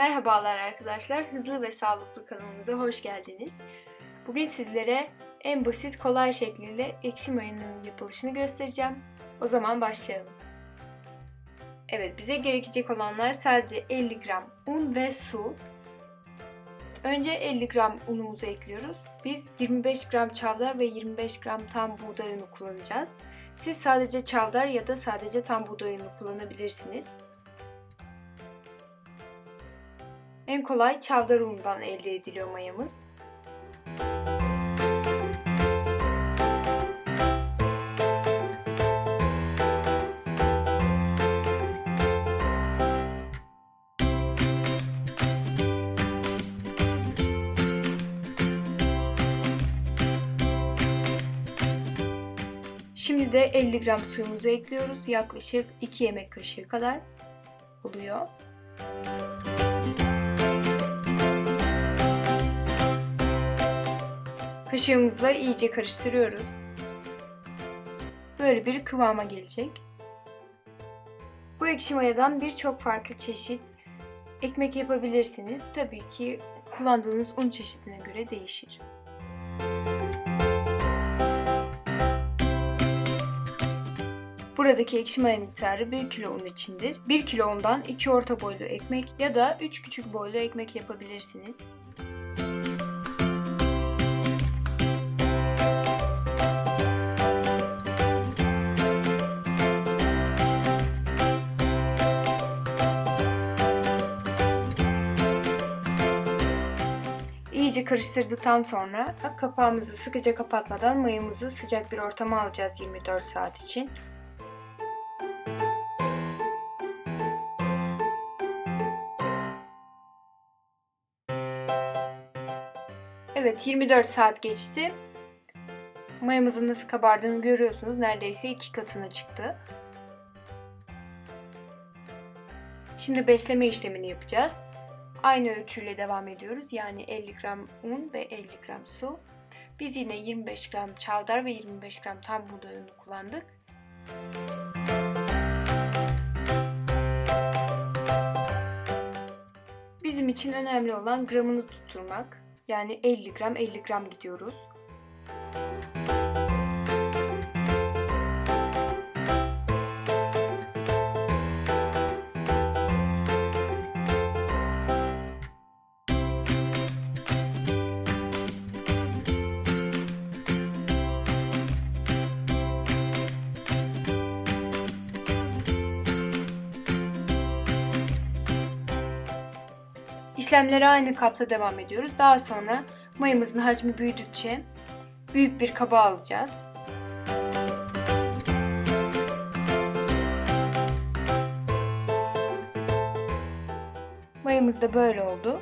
Merhabalar arkadaşlar, Hızlı ve Sağlıklı kanalımıza hoş geldiniz. Bugün sizlere en basit, kolay şekliyle ekşi mayanın yapılışını göstereceğim. O zaman başlayalım. Evet, bize gerekecek olanlar sadece 50 gram un ve su. Önce 50 gram unumuzu ekliyoruz. Biz 25 gram çavdar ve 25 gram tam buğday unu kullanacağız. Siz sadece çavdar ya da sadece tam buğday unu kullanabilirsiniz. En kolay çavdar unundan elde ediliyor mayamız. Şimdi de 50 gram suyumuzu ekliyoruz. Yaklaşık 2 yemek kaşığı kadar oluyor. Kaşığımızla iyice karıştırıyoruz. Böyle bir kıvama gelecek. Bu ekşi mayadan birçok farklı çeşit ekmek yapabilirsiniz. Tabii ki kullandığınız un çeşidine göre değişir. Buradaki ekşi maya miktarı 1 kilo un içindir. 1 kilo undan 2 orta boylu ekmek ya da 3 küçük boylu ekmek yapabilirsiniz. İyice karıştırdıktan sonra kapağımızı sıkıca kapatmadan mayamızı sıcak bir ortama alacağız 24 saat için. Evet 24 saat geçti. Mayamızın nasıl kabardığını görüyorsunuz. Neredeyse iki katına çıktı. Şimdi besleme işlemini yapacağız. Aynı ölçüyle devam ediyoruz. Yani 50 gram un ve 50 gram su. Biz yine 25 gram çavdar ve 25 gram tam buğday unu kullandık. Bizim için önemli olan gramını tutturmak. Yani 50 gram 50 gram gidiyoruz. İşlemlere aynı kapta devam ediyoruz. Daha sonra mayamızın hacmi büyüdükçe büyük bir kaba alacağız. Mayamız da böyle oldu.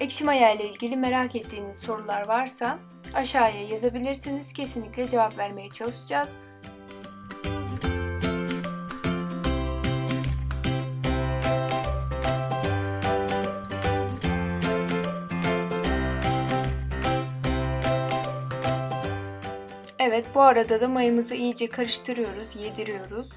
Ekşi maya ile ilgili merak ettiğiniz sorular varsa aşağıya yazabilirsiniz. Kesinlikle cevap vermeye çalışacağız. Evet, bu arada da mayamızı iyice karıştırıyoruz, yediriyoruz.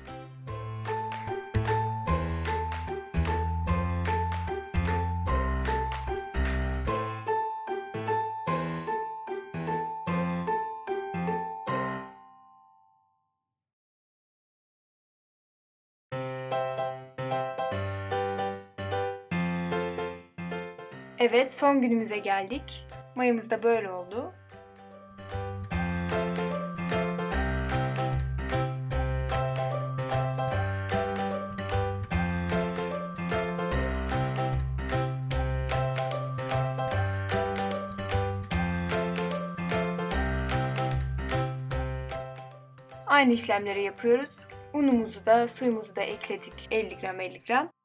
Evet, son günümüze geldik. Mayamız da böyle oldu. Aynı işlemleri yapıyoruz. Unumuzu da suyumuzu da ekledik 50 gram 50 gram.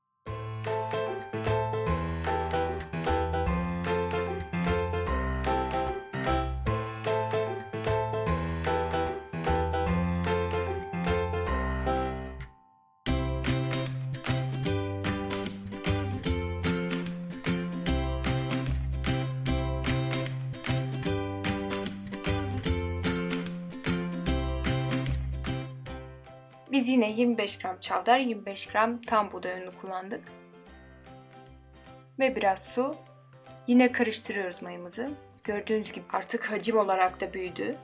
Biz yine 25 gram çavdar, 25 gram tam buğday unu kullandık. Ve biraz su. Yine karıştırıyoruz mayamızı. Gördüğünüz gibi artık hacim olarak da büyüdü.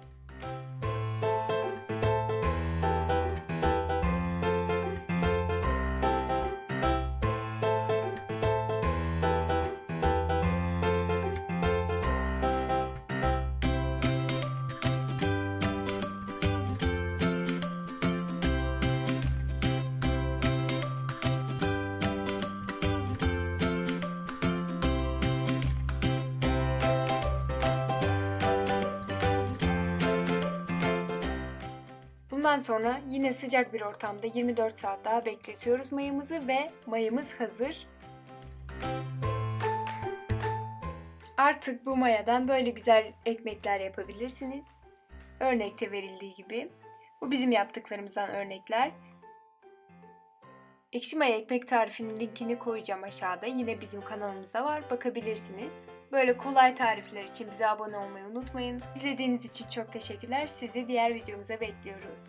Bundan sonra yine sıcak bir ortamda 24 saat daha bekletiyoruz mayamızı ve mayamız hazır. Artık bu mayadan böyle güzel ekmekler yapabilirsiniz. Örnekte verildiği gibi. Bu bizim yaptıklarımızdan örnekler. Ekşi maya ekmek tarifinin linkini koyacağım aşağıda. Yine bizim kanalımızda var. Bakabilirsiniz. Böyle kolay tarifler için bize abone olmayı unutmayın. İzlediğiniz için çok teşekkürler. Sizi diğer videomuza bekliyoruz.